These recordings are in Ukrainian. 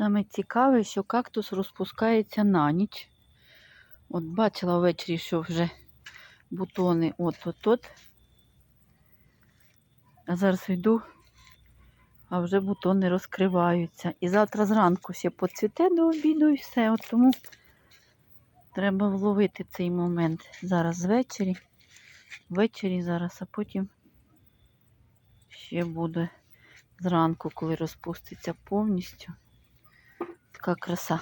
Саме цікаве, що кактус розпускається на ніч. От бачила ввечері, що вже бутони от-от-от. А зараз йду, а вже бутони розкриваються. І завтра зранку ще поцвіте до обіду і все. От тому треба вловити цей момент. Зараз ввечері. Ввечері зараз, а потім ще буде зранку, коли розпуститься повністю. Така краса.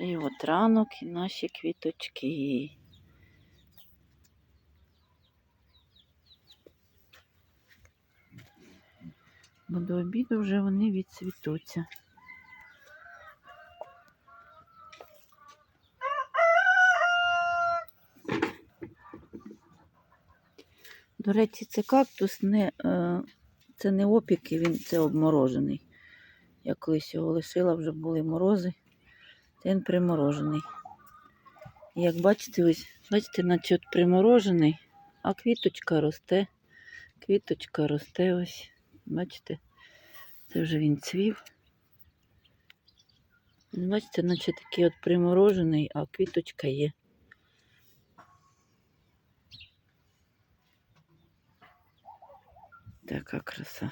І от ранок і наші квіточки. Бо до обіду вже вони відцвітуться. До речі, це кактус не, е, це не опіки, він це обморожений. Я колись його лишила, вже були морози. Він приморожений. Як бачите, ось, бачите, наче от приморожений, а квіточка росте. Квіточка росте ось. Бачите? Це вже він цвів. Бачите, наче такий от приморожений, а квіточка є. Така краса.